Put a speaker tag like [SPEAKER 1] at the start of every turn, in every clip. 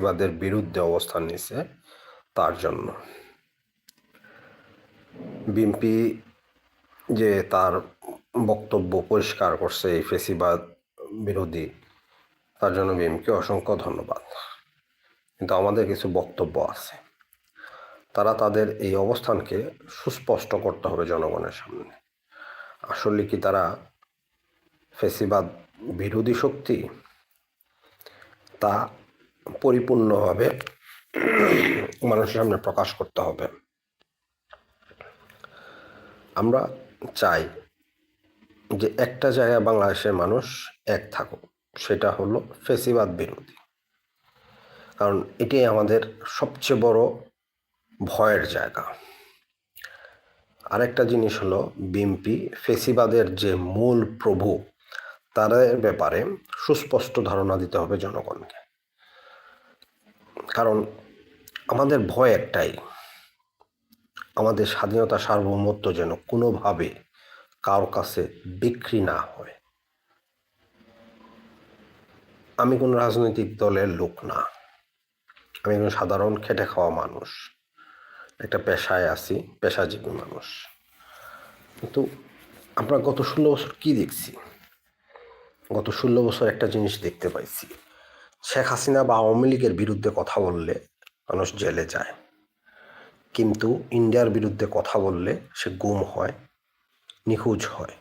[SPEAKER 1] ফেসিবাদের বিরুদ্ধে অবস্থান নিছে তার জন্য। বিএনপি যে তার বক্তব্য পরিষ্কার করছে এই ফেসিবাদ বিরোধী, তার জন্য বিএমকে অসংখ্য ধন্যবাদ। কিন্তু আমাদের কিছু বক্তব্য আছে। তারা তাদের এই অবস্থানকে সুস্পষ্ট করতে হবে জনগণের সামনে। আসলে কি তারা ফেসিবাদ বিরোধী শক্তি? তা পরিপূর্ণভাবে মানুষের সামনে প্রকাশ করতে হবে। আমরা চাই যে একটা জায়গায় বাংলাদেশের মানুষ এক থাকুক, সেটা হলো ফেসিবাদ বিরোধী। কারণ এটাই আমাদের সবচেয়ে বড় ভয়ের জায়গা। আরেকটা জিনিস হলো বিএমপি ফেসিবাদের যে মূল প্রভু, তাদের ব্যাপারে সুস্পষ্ট ধারণা দিতে হবে জনগণকে। কারণ আমাদের ভয় একটাই। আমাদের স্বাধীনতা সার্বভৌমত্ব যেন কোনোভাবে কারও কাছে বিক্রি না হয়। আমি কোনো রাজনৈতিক দলের লোক না। আমি একজন সাধারণ খেটে খাওয়া মানুষ। একটা পেশায় আছি, পেশাজীবী মানুষ। কিন্তু আমরা গত ষোলো বছর কি দেখছি? গত ষোলো বছর একটা জিনিস দেখতে পাইছি। শেখ হাসিনা বা আওয়ামী লীগের বিরুদ্ধে কথা বললে মানুষ জেলে যায়। কিন্তু ইন্ডিয়ার বিরুদ্ধে কথা বললে সে গুম হয়, নিখোঁজ হয়।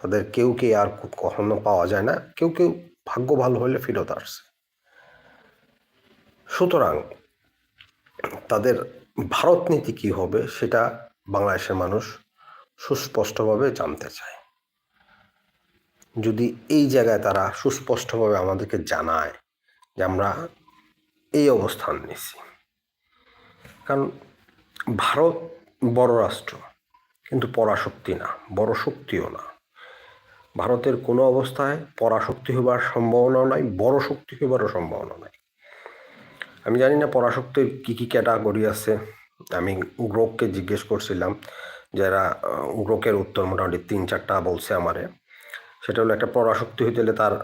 [SPEAKER 1] তাদের কেউ কে আর কখনো পাওয়া যায় না, কেউ কেউ ভাগ্য ভালো হলে ফেরত আসছে সুতরাং তাদের ভারত নীতি কী হবে সেটা বাংলাদেশের মানুষ সুস্পষ্টভাবে জানতে চায়। যদি এই জায়গায় তারা সুস্পষ্টভাবে আমাদেরকে জানায় যে আমরা এই অবস্থান নিছি কারণ ভারত বড় রাষ্ট্র, কিন্তু পরাশক্তি না, বড় শক্তিও না। ভারতের কোনো অবস্থায় পরাশক্তি হবার সম্ভাবনা নাই, বড় শক্তি হবারও সম্ভাবনা নাই। আমি জানি না পরাশক্তির কী কী ক্যাটাগরি আছে। আমি গ্রোককে জিজ্ঞেস করছিলাম যারা গ্রোকের উত্তর মোটামুটি তিন চারটা বলছে আমারে। সেটা হলো একটা পরাশক্তি হইতে হলে তার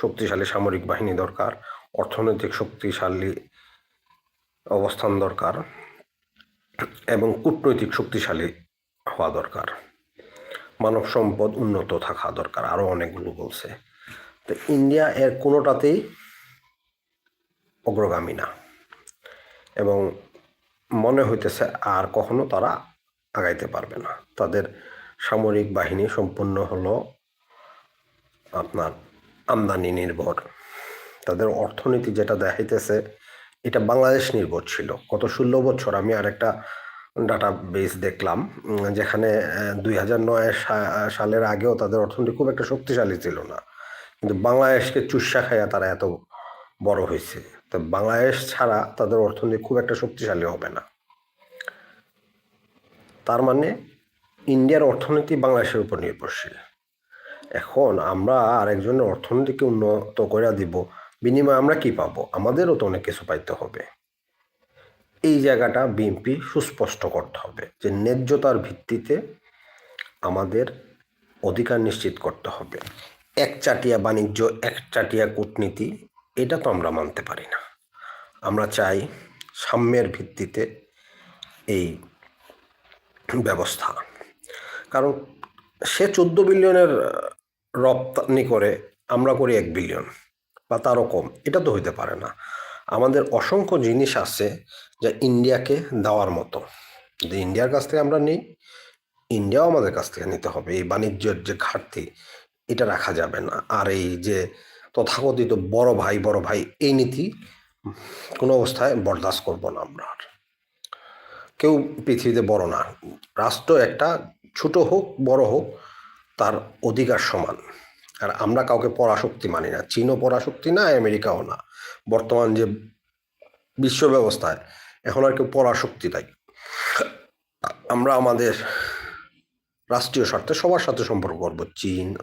[SPEAKER 1] শক্তিশালী সামরিক বাহিনী দরকার, অর্থনৈতিক শক্তিশালী অবস্থান দরকার, এবং কূটনৈতিক শক্তিশালী হওয়া দরকার। মানব সম্পদ উন্নত থাকা দরকার আরও অনেকগুলো বলছে। তো ইন্ডিয়া এর কোনোটাতেই অগ্রগামী না, এবং মনে হইতেছে আর কখনো তারা আগাইতে পারবে না। তাদের সামরিক বাহিনী সম্পূর্ণ হলো আপনার আমদানি নির্ভর। তাদের অর্থনীতি যেটা দেখাইতেছে, এটা বাংলাদেশ নির্ভর ছিল। গত ষোলো বছর আমি আরেকটা ডাটা বেস দেখলাম যেখানে দুই হাজার নয় সালের আগেও তাদের অর্থনীতি খুব একটা শক্তিশালী ছিল না। কিন্তু বাংলাদেশকে চুষা খাইয়া তারা এত বড় হয়েছে তো বাংলাদেশ ছাড়া তাদের অর্থনীতি খুব একটা শক্তিশালী হবে না। তার মানে ইন্ডিয়ার অর্থনীতি বাংলাদেশের উপর নির্ভরশীল। এখন আমরা আরেকজনের অর্থনীতিকে উন্নত করে দিব, বিনিময়ে আমরা কি পাবো? আমাদেরও তো অনেক কিছু পাইতে হবে। এই জায়গাটা বিএনপি সুস্পষ্ট করতে হবে যে ন্যায্যতার ভিত্তিতে আমাদের অধিকার নিশ্চিত করতে হবে। একচাটিয়া বাণিজ্য, একচাটিয়া কূটনীতি, এটা তো আমরা মানতে পারি না। আমরা চাই সাম্যের ভিত্তিতে এই ব্যবস্থা। কারণ সে চোদ্দ বিলিয়নের রপ্তানি করে আমরা করি এক বিলিয়ন বা তারও কম। এটা তো হইতে পারে না। আমাদের অসংখ্য জিনিস আছে যা ইন্ডিয়াকে দেওয়ার মতো। যদি ইন্ডিয়ার কাছ থেকে আমরা নিই, ইন্ডিয়াও আমাদের কাছ থেকে নিতে হবে। এই বাণিজ্যের যে ঘাটতি, এটা রাখা যাবে না। আর এই যে তথাকথিত বড় ভাই বড় ভাই, এই নীতি কোনো অবস্থায় বরদাস্ত করব না আমরা আর। কেউ পৃথিবীতে বড় না। রাষ্ট্র একটা ছোট হোক, বড় হোক তার অধিকার সমান। আর আমরা কাউকে পরাশক্তি মানি না। চীনও পরাশক্তি না, আমেরিকাও না। বর্তমান যে বিশ্ব ব্যবস্থায় এখন আর কেউ পরাশক্তি নাই। আমরা আমাদের রাষ্ট্রীয় স্বার্থে সবার সাথে সম্পর্ক করব। চীন,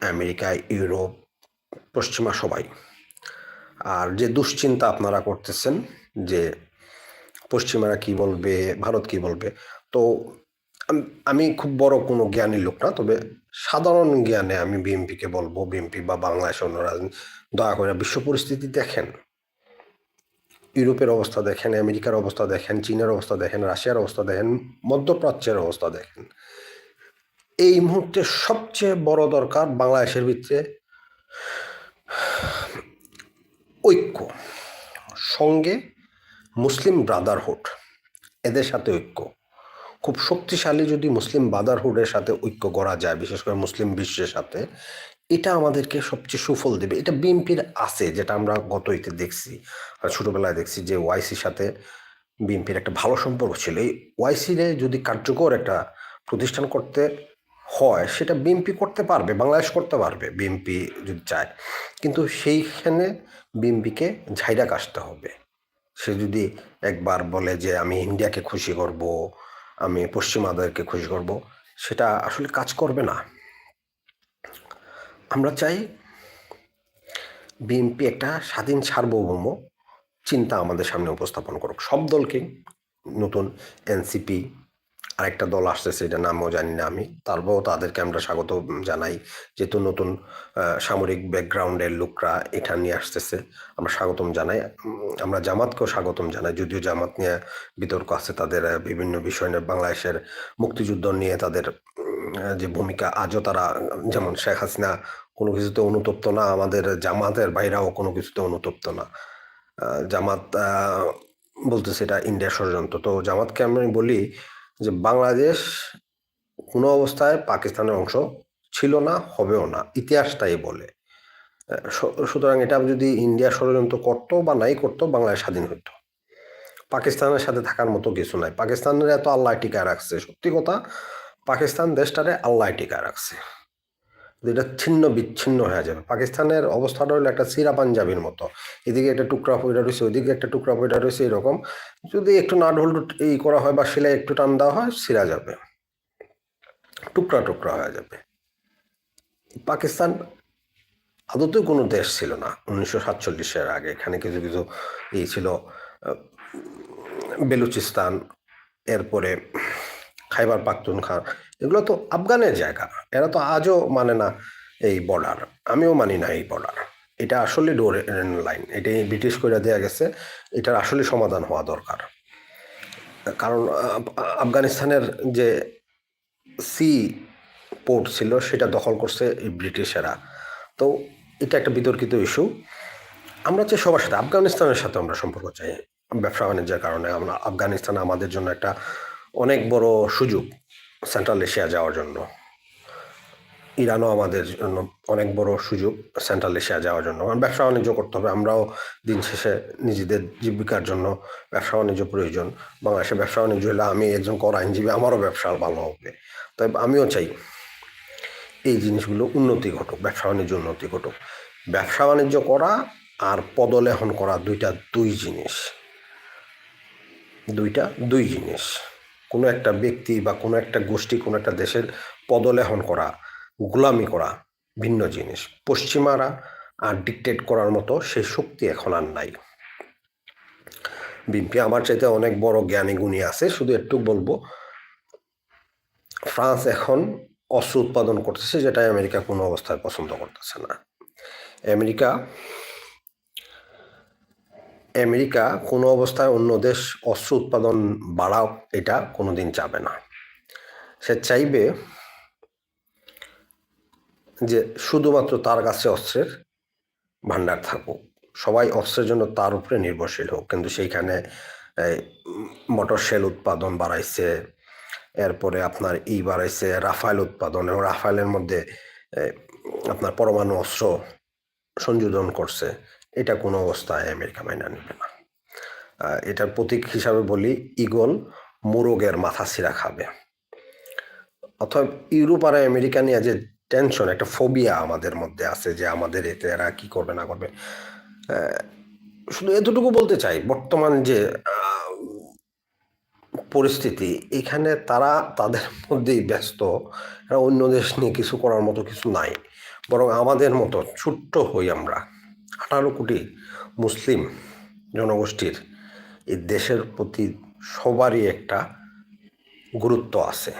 [SPEAKER 1] আমেরিকা, ইউরোপ, পশ্চিমা সবাই। আর যে দুশ্চিন্তা আপনারা করতেছেন যে পশ্চিমারা কি বলবে, ভারত কি বলবে, তো আমি খুব বড় কোনো জ্ঞানী লোক না, তবে সাধারণ জ্ঞানে আমি বিএনপিকে বলব বিএনপি বা বাংলাদেশ অন্য রাজনীতি দয়া করে বিশ্ব পরিস্থিতি দেখেন। ইউরোপের অবস্থা দেখেন, আমেরিকার অবস্থা দেখেন, চীনের অবস্থা দেখেন, রাশিয়ার অবস্থা দেখেন, মধ্যপ্রাচ্যের অবস্থা দেখেন। এই মুহূর্তে সবচেয়ে বড় দরকার বাংলাদেশের ভিতরে ঐক্য, সঙ্গে মুসলিম ব্রাদারহুড, এদের সাথে ঐক্য। খুব শক্তিশালী যদি মুসলিম ব্রাদারহুডের সাথে ঐক্য করা যায়, বিশেষ করে মুসলিম বিশ্বের সাথে, এটা আমাদেরকে সবচেয়ে সুফল দেবে। এটা বিএনপির আছে, যেটা আমরা গত ইতে দেখছি ছোটবেলায় দেখছি যে ওয়াইসির সাথে বিএনপির একটা ভালো সম্পর্ক ছিল। এই ওয়াইসিরে যদি কার্যকর একটা প্রতিষ্ঠান করতে হয়, সেটা বিএনপি করতে পারবে, বাংলাদেশ করতে পারবে, বিএনপি যদি চায়। কিন্তু সেইখানে বিএনপিকে ঝাইরা কাশতে হবে। সে যদি একবার বলে যে, আমি ইন্ডিয়াকে খুশি করব আমি পশ্চিমাদেরকে খুশি করব, সেটা আসলে কাজ করবে না। আমরা চাই বিএনপি একটা স্বাধীন সার্বভৌম চিন্তা আমাদের সামনে উপস্থাপন করুক। সব দলকে নতুন এনসিপি আরেকটা দল আসতেছে এটা নামও জানি না আমি। তারপরেও তাদেরকে আমরা স্বাগত জানাই, যেহেতু নতুন সামরিক ব্যাকগ্রাউন্ডের লোকরা এটা নিয়ে আসতেছে, আমরা স্বাগতম জানাই। আমরা জামাতকেও স্বাগতম জানাই, যদিও জামাত নিয়ে বিতর্ক আছে তাদের বিভিন্ন বিষয় নিয়ে। বাংলাদেশের মুক্তিযুদ্ধ নিয়ে তাদের যে ভূমিকা, আজও তারা, যেমন শেখ হাসিনা কোনো কিছুতে অনুতপ্ত না, আমাদের জামাতের বাইরাও কোনো কিছুতে অনুতপ্ত না। জামাত বলতেছে এটা ইন্ডিয়া ষড়যন্ত্র। তো জামাতকে আমি বলি যে বাংলাদেশ কোনো অবস্থায় পাকিস্তানের অংশ ছিল না, হবেও না ইতিহাস তাই বলে সুতরাং এটা যদি ইন্ডিয়া ষড়যন্ত্র করতো বা নাই করতো, বাংলাদেশ স্বাধীন হতো পাকিস্তানের সাথে থাকার মতো কিছু নাই। পাকিস্তানের এত আল্লাহ টিকায় রাখছে, সত্যি কথা, পাকিস্তান দেশটারে আল্লাহ টিকায় রাখছে। এটা ছিন্ন, বিচ্ছিন্ন হয়ে যাবে। পাকিস্তানের অবস্থাটা হলো একটা সিরা পাঞ্জাবির মতো। এদিকে একটা টুকরা পয়টা রয়েছে, ওইদিকে একটা টুকরা পয়টা রয়েছে, এরকম। যদি একটু নাট হোল্ড এই করা হয় বা সেলাই একটু টান দেওয়া হয়, সিরা যাবে। টুকরা টুকরা হয়ে যাবে। পাকিস্তান আদতেও কোনো দেশ ছিল না। উনিশশো সাতচল্লিশের আগে এখানে কিছু কিছু এই ছিল বেলুচিস্তান, এরপরে খাইবার পাখতুনখা এগুলো তো আফগানের জায়গা। এরা তো আজও মানে না এই বর্ডার আমিও মানি না এই বর্ডার এটা আসলে ডোর লাইন এটা ব্রিটিশ করে দেওয়া গেছে, এটার আসলে সমাধান হওয়া দরকার। কারণ আফগানিস্তানের যে সি পোর্ট ছিল, সেটা দখল করছে এই ব্রিটিশেরা তো এটা একটা বিতর্কিত ইস্যু আমরা চাই সবার সাথে, আফগানিস্তানের সাথে আমরা সম্পর্ক চাই। ব্যবসা বাণিজ্যের কারণে আমরা, আফগানিস্তান আমাদের জন্য একটা অনেক বড় সুযোগ সেন্ট্রাল এশিয়া যাওয়ার জন্য। ইরানও আমাদের জন্য অনেক বড় সুযোগ সেন্ট্রাল এশিয়া যাওয়ার জন্য। কারণ ব্যবসা বাণিজ্য করতে হবে, আমরাও দিন শেষে নিজেদের জীবিকার জন্য ব্যবসা বাণিজ্য প্রয়োজন। বাংলাদেশে ব্যবসা বাণিজ্য হলে আমি একজন কর আইনজীবী, আমারও ব্যবসা ভালো হবে। তাই আমিও চাই এই জিনিসগুলো উন্নতি ঘটুক, ব্যবসা বাণিজ্য উন্নতি ঘটুক। ব্যবসা বাণিজ্য করা আর পদলেহন করা দুইটা দুই জিনিস। দুইটা দুই জিনিস। কোনো একটা ব্যক্তি বা কোনো একটা গোষ্ঠী, কোনো একটা দেশের পদলেহন করা, গোলামি করা ভিন্ন জিনিস। পশ্চিমারা আর ডিকটেট করার মতো সেই শক্তি এখন আর নাই। বিএনপি আমার চাইতে অনেক বড় জ্ঞানী গুণী আছে, শুধু একটু বলব, ফ্রান্স এখন অস্ত্র উৎপাদন করতেছে যেটা আমেরিকা কোনো অবস্থায় পছন্দ করতেছে না। আমেরিকা আমেরিকা কোনো অবস্থায় অন্য দেশ অস্ত্র উৎপাদন বাড়াও, এটা কোনো দিন চাবে না। সে চাইবে যে শুধুমাত্র তার কাছে অস্ত্রের ভান্ডার থাকুক। সবাই অস্ত্রের জন্য তার উপরে নির্ভরশীল হোক, কিন্তু সেইখানে মোটর সেল উৎপাদন বাড়াইছে, এরপরে আপনার ই বাড়াইছে, রাফায়েল উৎপাদন, এবং রাফায়েলের মধ্যে আপনার পরমাণু অস্ত্র সংযোজন করছে। এটা কোনো অবস্থায় আমেরিকা মাইনা নেবে না। এটার প্রতীক হিসাবে বলি ইগল মোরগের মাথা ছিঁড়া খাবে। অথবা ইউরোপ আর আমেরিকা নিয়ে যে টেনশন একটা ফোবিয়া আমাদের মধ্যে আছে যে আমাদের এতে এরা কি করবে না করবে। শুধু এতটুকু বলতে চাই, বর্তমান যে পরিস্থিতি, এখানে তারা তাদের মধ্যেই ব্যস্ত। অন্য দেশ নিয়ে কিছু করার মতো কিছু নাই। বরং আমাদের মতো ছোট্ট হই আমরা। আঠারো কোটি মুসলিম জনগোষ্ঠীর এই দেশের প্রতি সবারই একটা গুরুত্ব আছে।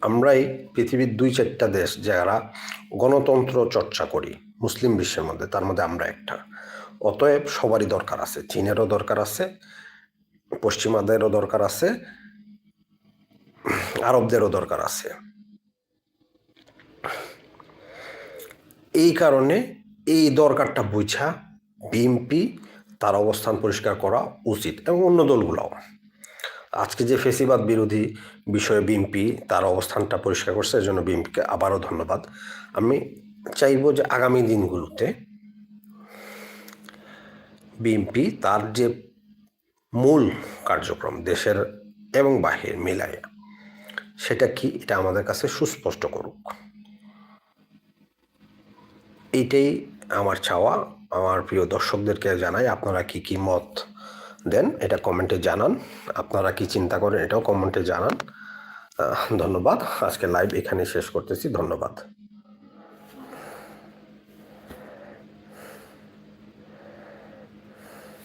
[SPEAKER 1] আমরাই পৃথিবীর দুই চারটা দেশ যারা গণতন্ত্র চর্চা করি, মুসলিম বিশ্বের মধ্যে, তার মধ্যে আমরা একটা। অতএব সবারই দরকার আছে। চীনেরও দরকার আছে, পশ্চিমাদেরও দরকার আছে, আরবদেরও দরকার আছে। এই কারণে এই দরকারটা বুঝা বিএনপি তার অবস্থান পরিষ্কার করা উচিত এবং অন্য দলগুলোও। আজকে যে ফেসিবাদ বিরোধী বিষয়ে বিএনপি তার অবস্থানটা পরিষ্কার করছে এর জন্য বিএনপিকে আবারও ধন্যবাদ। আমি চাইব যে আগামী দিনগুলোতে বিএনপি তার যে মূল কার্যক্রম দেশের এবং বাহির মিলাইয়া সেটা কি? এটা আমাদের কাছে সুস্পষ্ট করুক। এইটাই আমার চাওয়া, আমার প্রিয় দর্শকদেরকে জানাই আপনারা কি কি মত দেন, এটা কমেন্টে জানান। আপনারা কি চিন্তা করেন, এটাও কমেন্টে জানান। ধন্যবাদ। আজকে লাইভ এখানে শেষ করতেছি। ধন্যবাদ।